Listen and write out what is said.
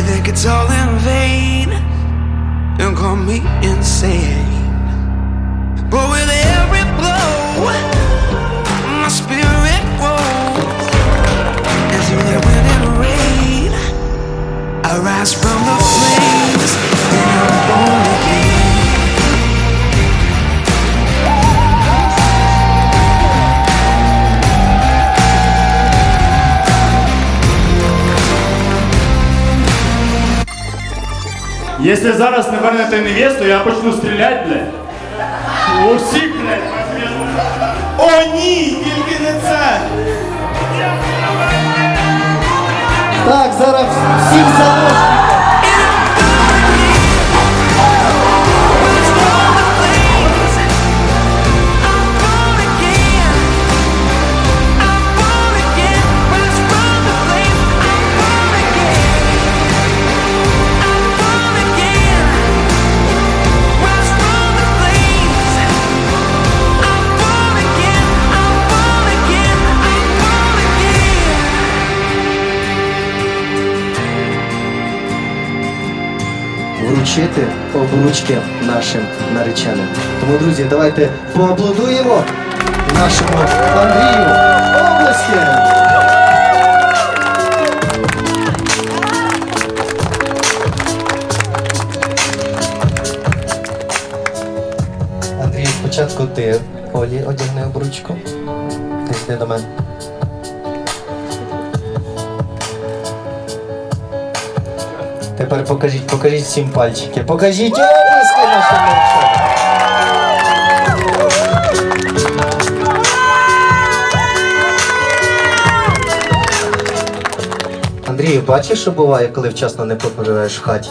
They think it's all in vain and call me insane. But with every blow, my spirit grows. And through the wind and rain, I rise from. Якщо зараз не вернете невесту, я почну стріляти, блядь. У всіх, блядь, О, ні, тільки не це. Так, зараз всіх заложників. Вручити обручки нашим нареченим. Тому, друзі, давайте поаплодуємо нашому Андрію області. Андрій, спочатку ти Олі одягни обручку. Ти йди до мене. Тепер покажіть, покажіть всім пальчики. Покажіть обласки нашим дівчатам. Андрію, бачиш, що буває, коли вчасно не поживаєш в хаті?